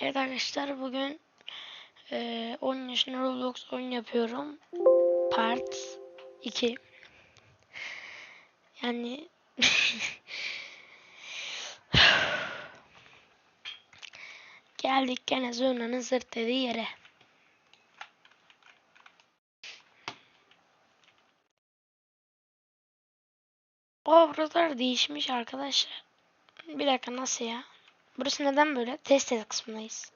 Evet arkadaşlar bugün eee 10 yaşında Roblox oyun yapıyorum. Part 2. Yani geldik gene zurnanın zırt dediği yere. O buralar değişmiş arkadaşlar. Bir dakika nasıl ya? Burası neden böyle? Test et kısmındayız.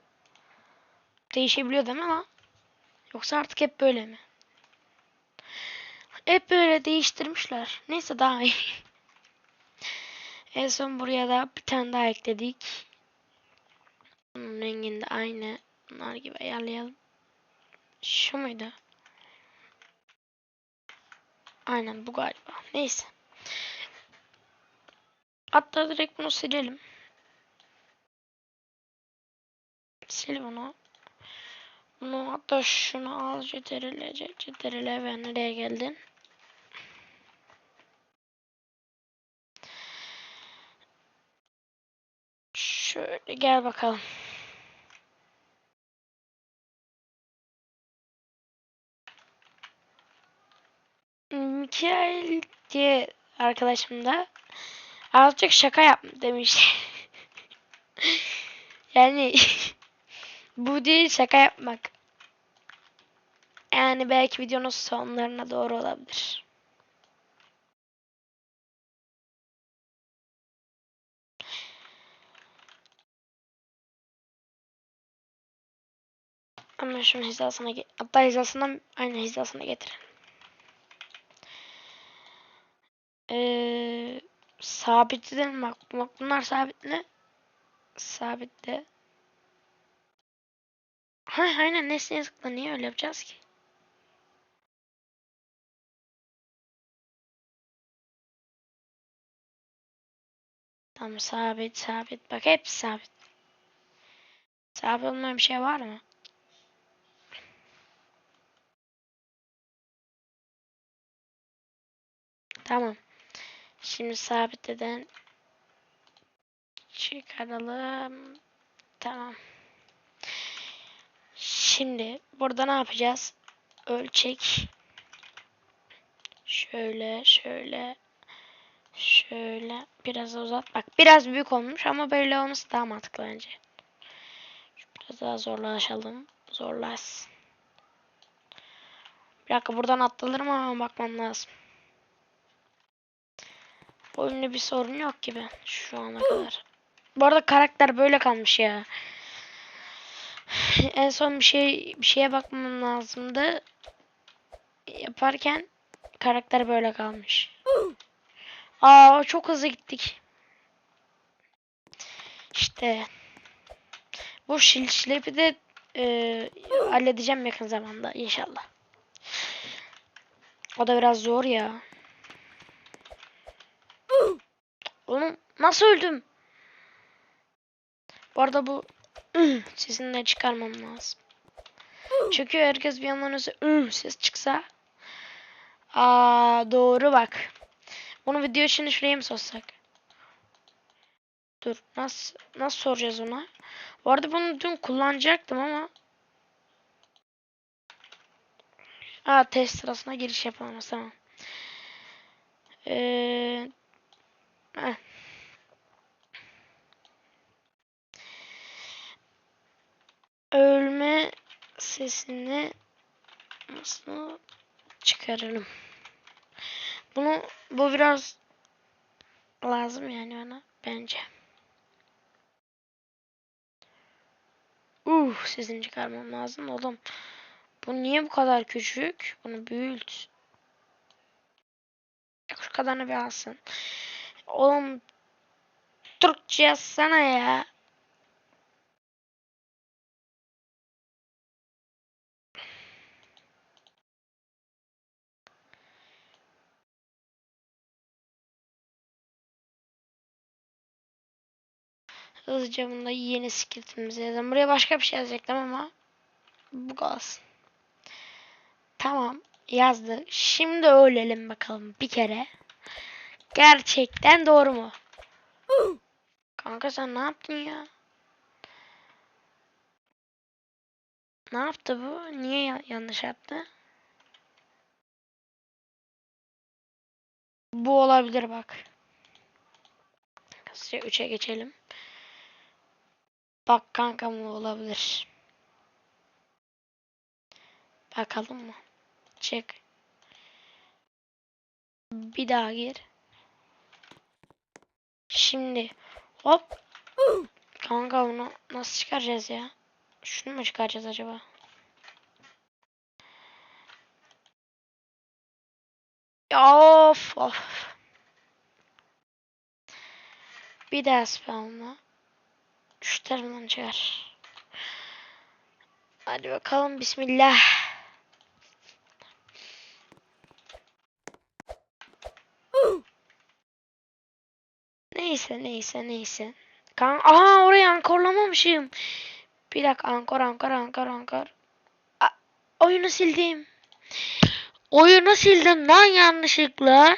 Değişebiliyor değil mi ama? Yoksa artık hep böyle mi? Hep böyle değiştirmişler. Neyse daha iyi. en son buraya da bir tane daha ekledik. Bunun rengini de aynı. Bunlar gibi ayarlayalım. Şu muydu? Aynen bu galiba. Neyse. Hatta direkt bunu silelim. Sil bunu. Bunu hatta şunu al ctrl ctrl ve nereye geldin? Şöyle gel bakalım. Mikael diye arkadaşım da azıcık şaka yap demiş. yani bu değil şaka yapmak. Yani belki videonun sonlarına doğru olabilir. Ama şunun hizasına ge- hatta hizasından aynı hizasına getirelim. Ee, sabitledim bak, bak bunlar sabitli. Sabitle. Ha aynen nesneye tıkla niye öyle yapacağız ki? Tamam sabit sabit bak hep sabit. Sabit olmayan bir şey var mı? Tamam. Şimdi sabitleden çıkaralım. Tamam. Şimdi burada ne yapacağız? Ölçek. Şöyle, şöyle, şöyle. Biraz uzat. Bak biraz büyük olmuş ama böyle olması daha mantıklı bence. Biraz daha zorlaşalım. Zorlaşsın. Bir dakika buradan atlanır mı ama bakmam lazım. Oyunda bir sorun yok gibi şu ana kadar. Bu arada karakter böyle kalmış ya. En son bir şey bir şeye bakmam lazımdı. Yaparken karakter böyle kalmış. Aa çok hızlı gittik. İşte bu şil şilepi de e, halledeceğim yakın zamanda inşallah. O da biraz zor ya. Oğlum nasıl öldüm? Bu arada bu sesini de çıkarmam lazım. Çünkü herkes bir yandan ses çıksa. Aa doğru bak. Bunu video için şuraya mı sorsak? Dur nasıl nasıl soracağız ona? Bu arada bunu dün kullanacaktım ama Aa test sırasına giriş yapamaz tamam. Ee. Ölme sesini nasıl çıkarırım? Bunu bu biraz lazım yani bana bence. Uh sesini çıkarmam lazım oğlum. Bu niye bu kadar küçük? Bunu büyült. Şu kadarını bir alsın. Oğlum Türkçe yazsana ya. Hızlıca bunda yeni scriptimizi yazalım. Buraya başka bir şey yazacaktım ama bu kalsın. Tamam yazdı. Şimdi ölelim bakalım bir kere. Gerçekten doğru mu? Kanka sen ne yaptın ya? Ne yaptı bu? Niye ya- yanlış yaptı? Bu olabilir bak. Hızlıca 3'e geçelim. Bak kanka bu olabilir. Bakalım mı? Çık. Bir daha gir. Şimdi hop. Kanka bunu nasıl çıkaracağız ya? Şunu mu çıkaracağız acaba? Of of. Bir daha spawnla. Şu tarafından çıkar. Hadi bakalım bismillah. Neyse neyse neyse. Kan Aha orayı ankorlamamışım. Bir dakika ankor ankor ankor ankor. Oyunu sildim. Oyunu sildim lan yanlışlıkla.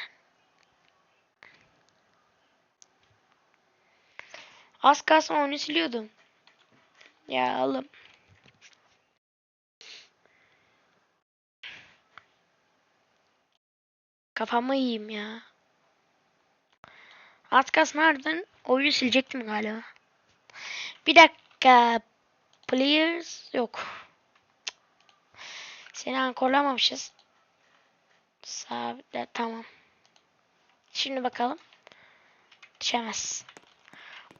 Az kalsın oyunu siliyordum. Ya oğlum. Kafamı yiyeyim ya. Az kalsın harbiden oyunu silecektim galiba. Bir dakika. Players yok. Seni ankorlamamışız. Sabitle tamam. Şimdi bakalım. Düşemez.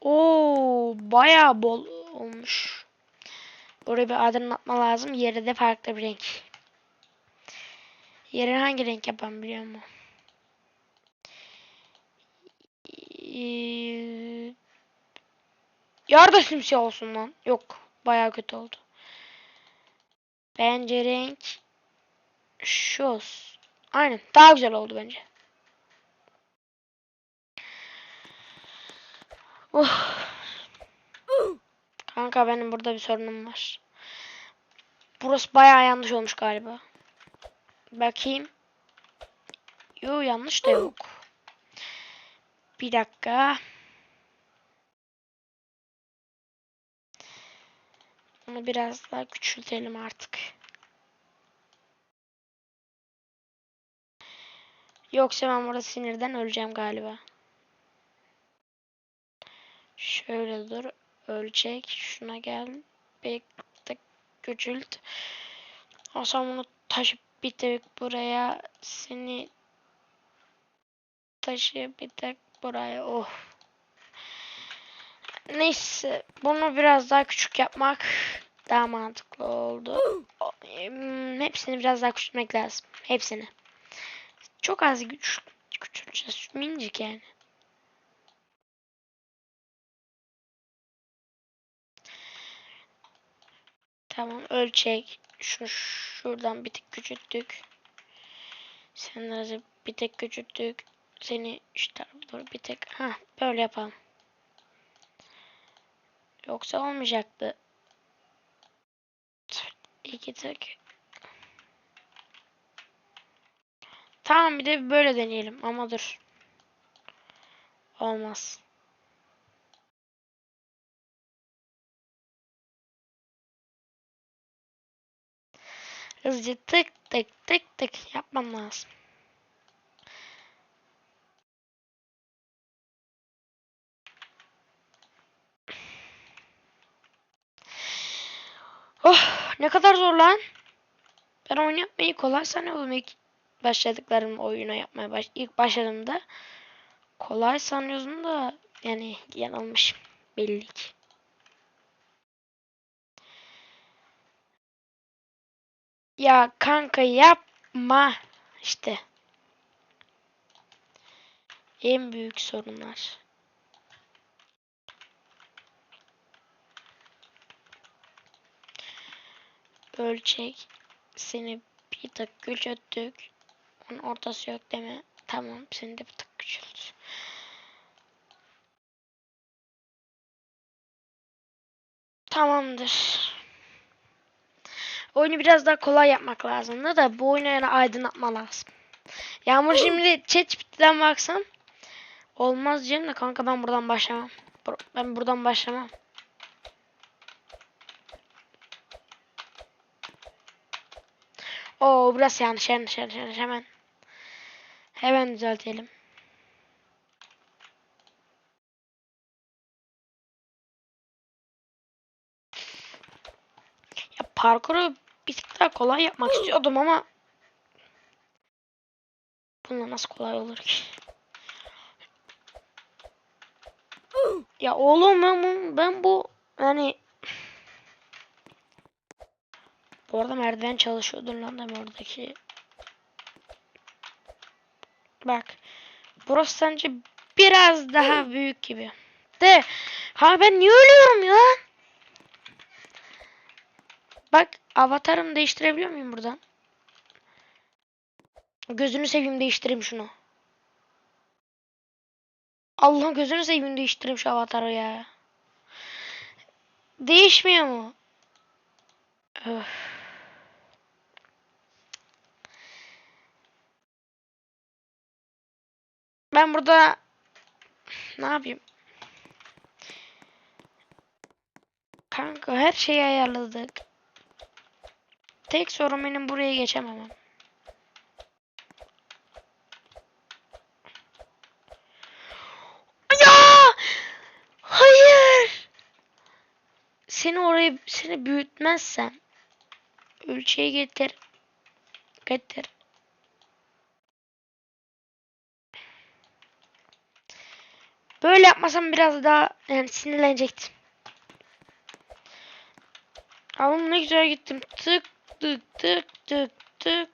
Oo, bayağı bol olmuş. Buraya bir aydınlatma lazım. Yeri de farklı bir renk. Yeri hangi renk yapalım biliyor musun? Ee, Yar da simsiyah olsun lan. Yok. Bayağı kötü oldu. Bence renk şu olsun. Aynen. Daha güzel oldu bence. Oh. Kanka benim burada bir sorunum var. Burası bayağı yanlış olmuş galiba. Bakayım. Yo yanlış da yok. Bir dakika. Onu biraz daha küçültelim artık. Yoksa ben burada sinirden öleceğim galiba. Şöyle dur. Ölçek. Şuna gel. Tık küçült. O zaman bunu taşıp bir tık buraya. Seni taşı bir tık buraya. Oh. Neyse. Bunu biraz daha küçük yapmak daha mantıklı oldu. Hepsini biraz daha küçültmek lazım. Hepsini. Çok az küçülteceğiz. Minicik yani. Tamam ölçek. Şu şuradan bir tık küçülttük. Senleri bir tık küçülttük. Seni tarafa doğru bir tık. Ha böyle yapalım. Yoksa olmayacaktı. İki tık. Tamam bir de böyle deneyelim ama dur. Olmaz. Hızlıca tık tık tık tık yapmam lazım. Oh ne kadar zor lan. Ben oyun yapmayı kolay sanıyordum ilk başladıklarım oyunu yapmaya baş ilk başladığımda. Kolay sanıyordum da yani yanılmışım belli ki. Ya kanka yapma işte. En büyük sorunlar. Ölçek seni bir tık küçülttük. Onun ortası yok deme. Tamam seni de bir tık küçült. Tamamdır. Oyunu biraz daha kolay yapmak lazımdı da bu oyunu yani aydınlatma lazım. Yağmur şimdi ChatGPT'den baksam olmaz diyeceğim de kanka ben buradan başlamam. Ben buradan başlamam. Oo burası yanlış yanlış yanlış, yanlış. hemen. Hemen düzeltelim. Ya parkuru bir tık daha kolay yapmak istiyordum ama bununla nasıl kolay olur ki? Ya oğlum ben, bu- ben bu hani bu arada merdiven çalışıyordur lan da oradaki. Bak. Burası sence biraz daha büyük gibi. De. Ha ben niye ölüyorum ya? Bak avatarımı değiştirebiliyor muyum buradan? Gözünü seveyim değiştireyim şunu. Allah gözünü seveyim değiştireyim şu avatarı ya. Değişmiyor mu? Öf. Ben burada ne yapayım? Kanka her şeyi ayarladık. Tek sorun benim buraya geçememem. Seni oraya seni büyütmezsem ölçeği getir. Getir. Böyle yapmasam biraz daha yani sinirlenecektim. Ama ne güzel gittim. Tık tık tık tık tık.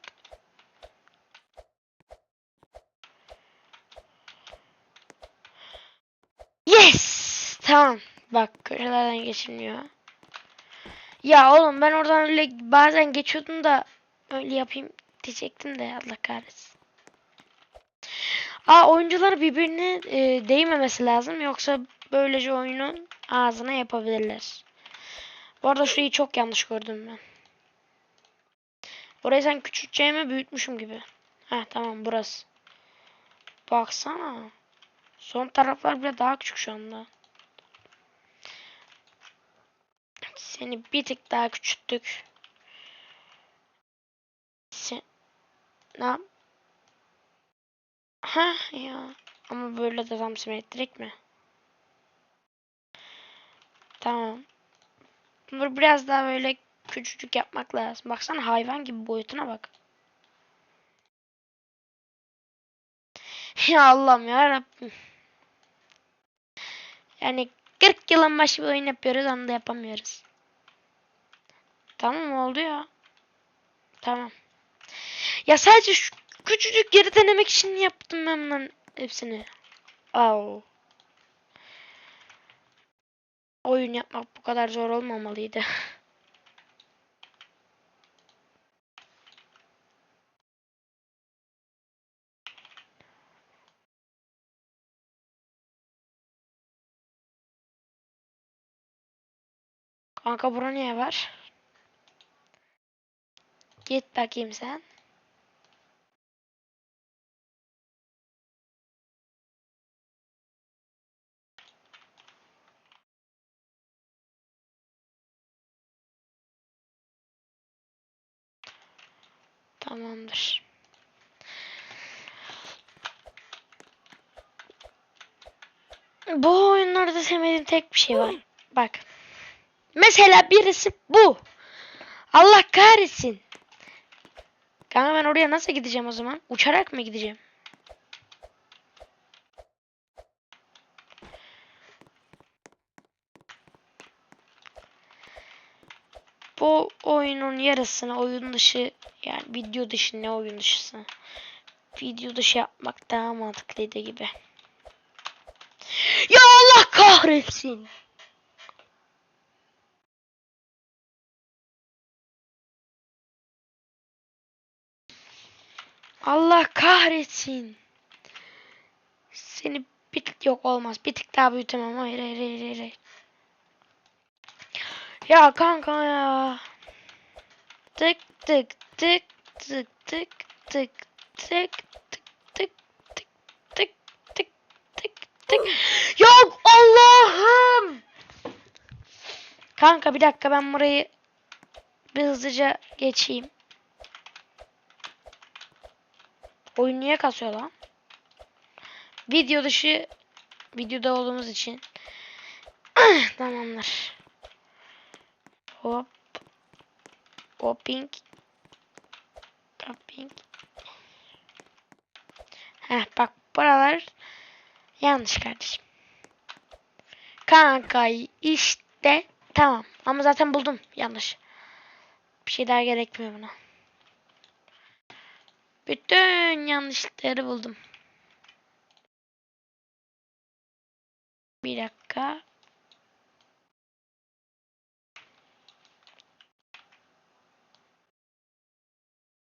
Yes! Tamam. Bak köşelerden geçilmiyor. Ya oğlum ben oradan öyle bazen geçiyordum da öyle yapayım diyecektim de Allah kahretsin. Aa oyuncular birbirine e, değmemesi lazım yoksa böylece oyunun ağzına yapabilirler. Bu arada şurayı çok yanlış gördüm ben. Orayı sen küçülteceğime büyütmüşüm gibi. Heh tamam burası. Baksana. Son taraflar bile daha küçük şu anda. Seni bir tık daha küçülttük. Sen... Ne yap? Ha ya. Ama böyle de tam simetrik mi? Tamam. Biraz daha böyle küçücük yapmak lazım. Baksana hayvan gibi boyutuna bak. Ya Allah'ım ya Rabbim. Yani 40 yılın başı bir oyun yapıyoruz onu da yapamıyoruz. Tamam oldu ya. Tamam. Ya sadece şu küçücük yeri denemek için yaptım ben bunların hepsini. Au. Oyun yapmak bu kadar zor olmamalıydı. Kanka bura niye var? Git bakayım sen. Tamamdır. Bu oyunlarda sevmediğim tek bir şey var. Bak. Mesela birisi bu. Allah kahretsin. Kanka ben oraya nasıl gideceğim o zaman? Uçarak mı gideceğim? Bu oyunun yarısını oyun dışı yani video dışı ne oyun dışısı? Video dışı yapmak daha mantıklıydı gibi. Ya Allah kahretsin. Allah kahretsin. Seni bir tık yok olmaz. Bir tık daha büyütemem. Hayır hayır hayır hayır. Ya kanka ya. Tık tık tık tık tık tık tık tık tık tık. Ya Allah'ım. Kanka bir dakika ben burayı bir hızlıca geçeyim. Oyun niye kasıyor lan? Video dışı videoda olduğumuz için. Tamamdır. Hop. Hopping. Hopping. Heh bak buralar yanlış kardeşim. Kanka işte tamam. Ama zaten buldum yanlış. Bir şey daha gerekmiyor buna. Bütün yanlışlıkları buldum. Bir dakika.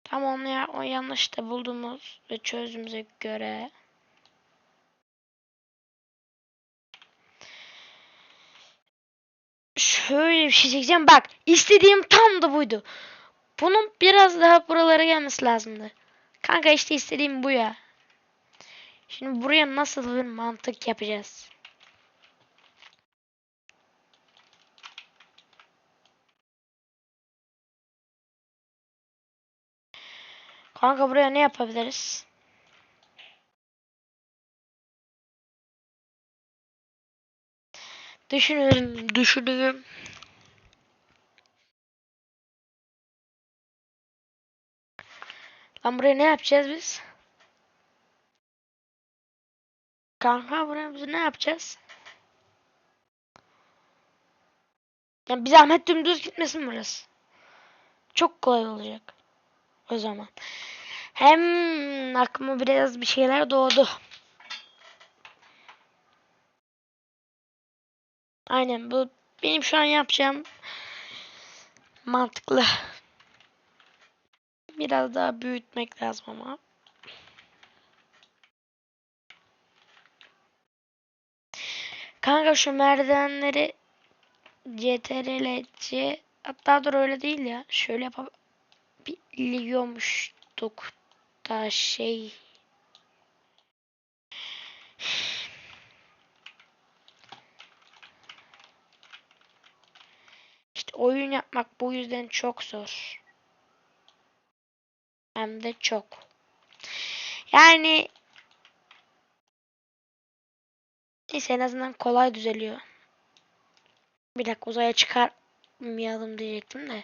Tamam ya o yanlış da bulduğumuz ve çözümüze göre şöyle bir şey çekeceğim. Bak istediğim tam da buydu. Bunun biraz daha buralara gelmesi lazımdı. Kanka işte istediğim bu ya. Şimdi buraya nasıl bir mantık yapacağız? Kanka buraya ne yapabiliriz? Düşünüyorum, düşünüyorum. Lan buraya ne yapacağız biz? Kanka buraya biz ne yapacağız? Yani bir zahmet dümdüz gitmesin burası. Çok kolay olacak. O zaman. Hem aklıma biraz bir şeyler doğdu. Aynen bu benim şu an yapacağım mantıklı. Biraz daha büyütmek lazım ama. Kanka şu merdivenleri CTRL-C hatta dur öyle değil ya. Şöyle yapabiliyormuştuk da şey İşte oyun yapmak bu yüzden çok zor. Hem de çok. Yani neyse en azından kolay düzeliyor. Bir dakika uzaya çıkarmayalım diyecektim de.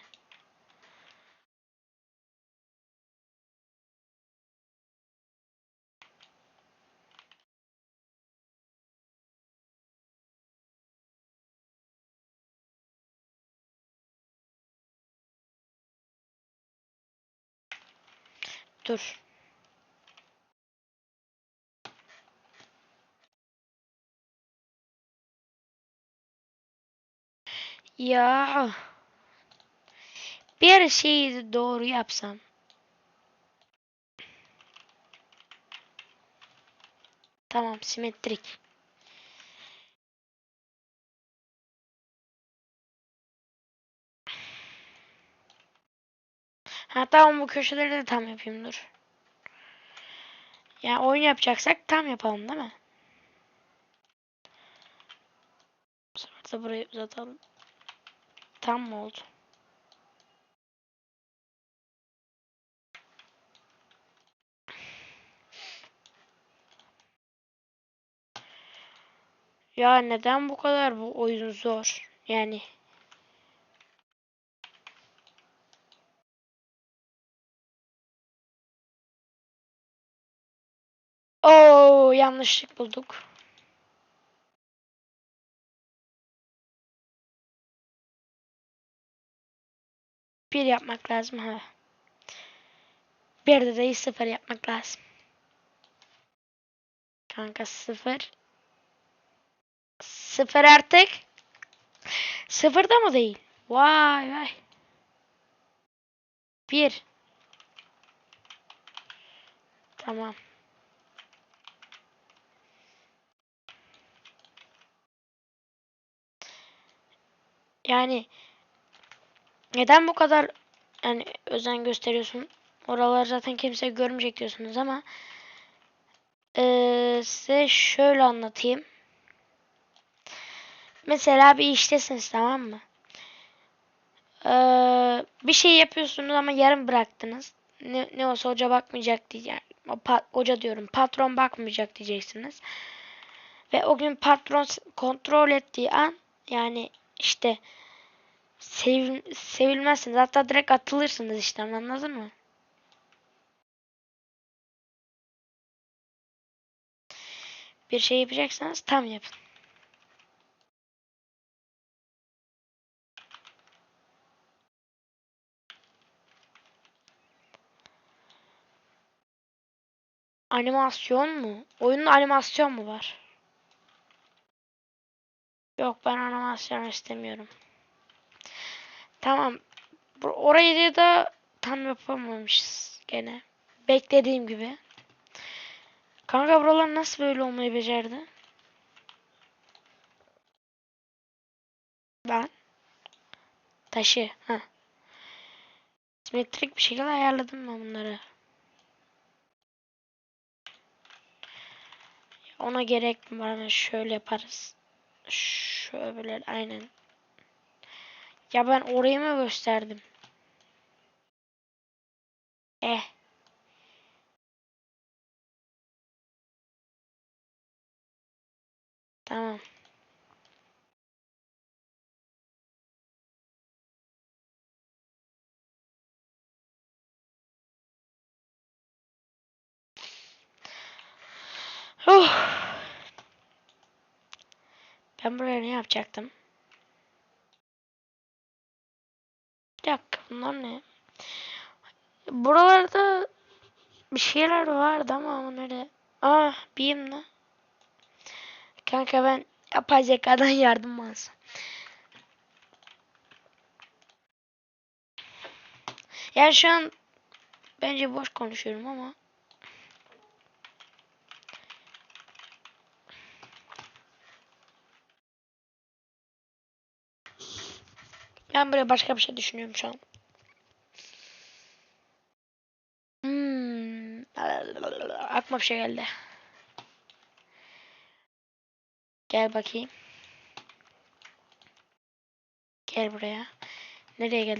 Dur. Ya. Bir şeyi doğru yapsam. Tamam simetrik. Ha tamam bu köşeleri de tam yapayım dur. Ya oyun yapacaksak tam yapalım değil mi? Bu sefer de burayı uzatalım. Tam mı oldu? Ya neden bu kadar bu oyun zor? Yani Oo yanlışlık bulduk. Bir yapmak lazım ha. Bir de değil sıfır yapmak lazım. Kanka sıfır. Sıfır artık. Sıfırda mı değil? Vay vay. Bir. Tamam. Yani neden bu kadar yani özen gösteriyorsun? Oralar zaten kimse görmeyecek diyorsunuz ama ee, size şöyle anlatayım. Mesela bir iştesiniz tamam mı? Ee, bir şey yapıyorsunuz ama yarım bıraktınız. Ne, ne olsa hoca bakmayacak diye. Yani O pa- hoca diyorum patron bakmayacak diyeceksiniz. Ve o gün patron kontrol ettiği an yani işte sevil sevilmezsiniz. Hatta direkt atılırsınız işte anladın mı? Bir şey yapacaksanız tam yapın. Animasyon mu? Oyunda animasyon mu var? Yok ben animasyon istemiyorum. Tamam. Orayı da tam yapamamışız gene. Beklediğim gibi. Kanka buralar nasıl böyle olmayı becerdi? Ben taşı. ha. Simetrik bir şekilde ayarladım ben bunları. Ona gerek mi var? Şöyle yaparız. Şöyle aynen. Ya ben orayı mı gösterdim? Eh. Tamam. Oh. Ben buraya ne yapacaktım? Bir dakika bunlar ne? Buralarda bir şeyler vardı ama onları... Ah bir ne? Kanka ben yapay zekadan yardım alsam? Yani şu an bence boş konuşuyorum ama ben buraya başka bir şey düşünüyorum şu an. Hmm. Aklıma bir şey geldi. Gel bakayım. Gel buraya. Nereye geldin?